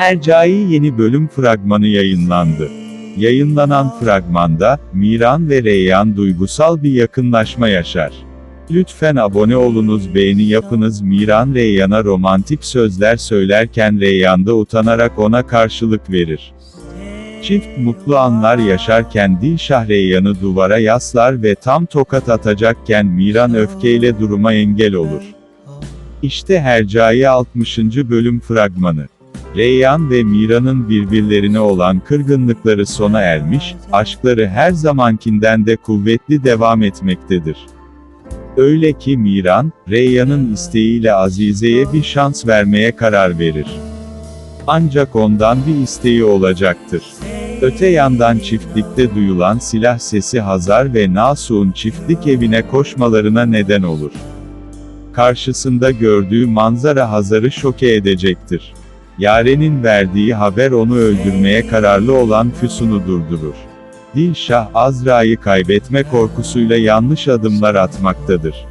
Hercai yeni bölüm fragmanı yayınlandı. Yayınlanan fragmanda, Miran ve Reyyan duygusal bir yakınlaşma yaşar. Lütfen abone olunuz beğeni yapınız Miran Reyyan'a romantik sözler söylerken Reyyan da utanarak ona karşılık verir. Çift mutlu anlar yaşarken Dilşah Reyyan'ı duvara yaslar ve tam tokat atacakken Miran öfkeyle duruma engel olur. İşte Hercai 60. bölüm fragmanı. Reyyan ve Mira'nın birbirlerine olan kırgınlıkları sona ermiş, aşkları her zamankinden de kuvvetli devam etmektedir. Öyle ki Miran, Reyyan'ın isteğiyle Azize'ye bir şans vermeye karar verir. Ancak ondan bir isteği olacaktır. Öte yandan çiftlikte duyulan silah sesi Hazar ve Nasuh'un çiftlik evine koşmalarına neden olur. Karşısında gördüğü manzara Hazar'ı şoke edecektir. Yaren'in verdiği haber onu öldürmeye kararlı olan Füsun'u durdurur. Dilşah, Azra'yı kaybetme korkusuyla yanlış adımlar atmaktadır.